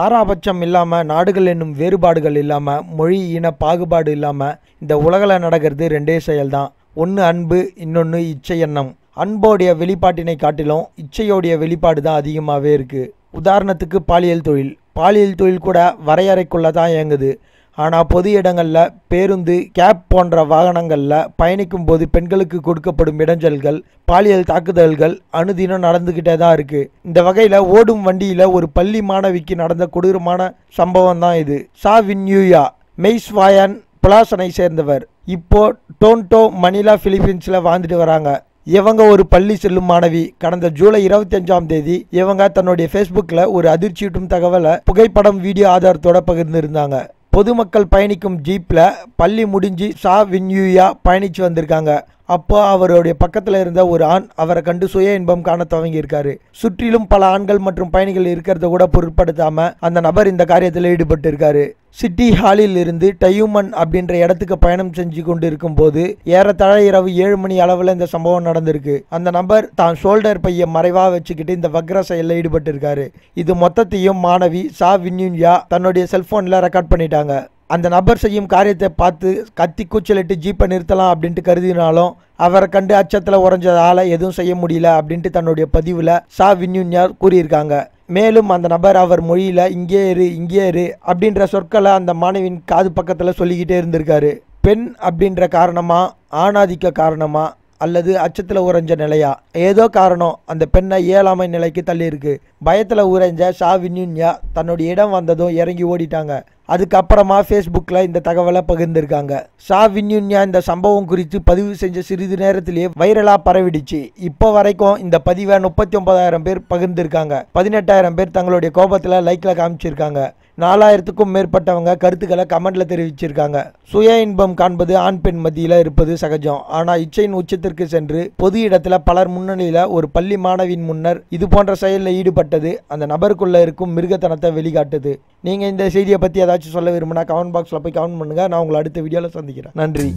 பாராபட்சம் இல்லாமல் நாடுகள் என்னும் வேறுபாடுகள் இல்லாமல் மொழி இன பாகுபாடு இல்லாமல் இந்த உலகில் நடக்கிறது ரெண்டே செயல்தான். ஒன்று அன்பு இன்னொன்று இச்சை எண்ணம். அன்போடைய வெளிப்பாட்டினை காட்டிலும் இச்சையோடைய வெளிப்பாடு தான் அதிகமாகவே இருக்குது உதாரணத்துக்கு பாலியல் தொழில். பாலியல் தொழில் கூட வரையறைக்குள்ளே தான் இயங்குது. ஆனால் பொது இடங்களில் பேருந்து கேப் போன்ற வாகனங்களில் பயணிக்கும் போது பெண்களுக்கு கொடுக்கப்படும் இடைஞ்சல்கள் பாலியல் தாக்குதல்கள் அனுதினம் நடந்துக்கிட்டே தான் இருக்குது இந்த வகையில் ஓடும் வண்டியில் ஒரு பள்ளி மாணவிக்கு நடந்த கொடூரமான சம்பவம் தான் இது. சா. வின்யூயா மெய்ஸ்வாயன் புலாசனை சேர்ந்தவர். இப்போ டோன்டோ மணிலா பிலிப்பீன்ஸில் வாழ்ந்துட்டு வராங்க. இவங்க ஒரு பள்ளி செல்லும் மாணவி. கடந்த ஜூலை இருபத்தஞ்சாம் தேதி இவங்க தன்னுடைய ஃபேஸ்புக்கில் ஒரு அதிர்ச்சியூட்டும் தகவலை புகைப்படம் வீடியோ ஆதாரத்தோட பகிர்ந்திருந்தாங்க. பொதுமக்கள் பயணிக்கும் ஜீப்பில் பள்ளி முடிஞ்சு சா வின்யூயா பயணித்து வந்திருக்காங்க. அப்போ அவருடைய பக்கத்தில் இருந்த ஒரு ஆண் அவரை கண்டு சுய இன்பம் காண துவங்கியிருக்காரு. சுற்றிலும் பல ஆண்கள் மற்றும் பயணிகள் இருக்கிறத கூட பொருட்படுத்தாம அந்த நபர் இந்த காரியத்தில் ஈடுபட்டு இருக்காரு சிட்டி ஹாலில் இருந்து டயூமன் அப்படின்ற இடத்துக்கு பயணம் செஞ்சு கொண்டு இருக்கும்போது ஏறத்தாழ இரவு ஏழு மணி அளவில் இந்த சம்பவம் நடந்திருக்கு. அந்த நபர் தான் ஷோல்டர் பையை மறைவாக வச்சுக்கிட்டு இந்த வக்ர செயலில் ஈடுபட்டிருக்காரு. இது மொத்தத்தையும் மாணவி சா வின்யூன்யா தன்னுடைய செல்போனில் ரெக்கார்ட் பண்ணிட்டாங்க. அந்த நபர் செய்யும் காரியத்தை பார்த்து கத்தி கூச்சலிட்டு ஜீப்பை நிறுத்தலாம் அப்படின்ட்டு கருதினாலும் அவரை கண்டு அச்சத்தில் உறைஞ்சதால எதுவும் செய்ய முடியல அப்படின்ட்டு தன்னுடைய பதிவில் சா வின்யூன்யார் கூறியிருக்காங்க. மேலும் அந்த நபர் அவர் மொழியில் இங்கே இரு இங்கே இரு அப்படின்ற சொற்களை அந்த மாணவியின் காது பக்கத்தில் சொல்லிக்கிட்டே இருந்திருக்காரு. பெண் அப்படின்ற காரணமாக ஆணாதிக்க காரணமாக அல்லது அச்சத்தில் உறைஞ்ச நிலையா? ஏதோ காரணம். அந்த பெண்ணை இயலாமை நிலைக்கு தள்ளியிருக்கு. பயத்தில் உறைஞ்ச ஷா வின்யூன்யா தன்னுடைய இடம் வந்ததும் இறங்கி ஓடிட்டாங்க. அதுக்கப்புறமா ஃபேஸ்புக்கில் இந்த தகவலை பகிர்ந்திருக்காங்க. ஷா வின்யூன்யா இந்த சம்பவம் குறித்து பதிவு செஞ்ச சிறிது நேரத்திலேயே வைரலாக பரவிடுச்சு. இப்போ வரைக்கும் இந்த பதிவை முப்பத்தி ஒன்பதாயிரம் பேர் பகிர்ந்திருக்காங்க. பதினெட்டாயிரம் பேர் தங்களுடைய கோபத்தில் லைக்கில் காமிச்சிருக்காங்க. நாலாயிரத்துக்கும் மேற்பட்டவங்க கருத்துக்களை கமெண்டில் தெரிவிச்சிருக்காங்க. சுய இன்பம் காண்பது ஆண் பெண் மத்தியில் இருப்பது சகஜம். ஆனால் இச்சையின் உச்சத்திற்கு சென்று பொது இடத்துல பலர் முன்னணியில் ஒரு பள்ளி மாணவியின் முன்னர் இது போன்ற செயலில் ஈடுபட்டது. அந்த நபருக்குள்ளே இருக்கும் மிருகத்தனத்தை வெளிக்காட்டுது. நீங்கள் இந்த செய்தியை பற்றி ஏதாச்சும் சொல்ல விரும்பினா கமெண்ட் பாக்ஸில் போய் கமெண்ட் பண்ணுங்கள் நான் உங்களை அடுத்த வீடியோவில் சந்திக்கிறேன். நன்றி.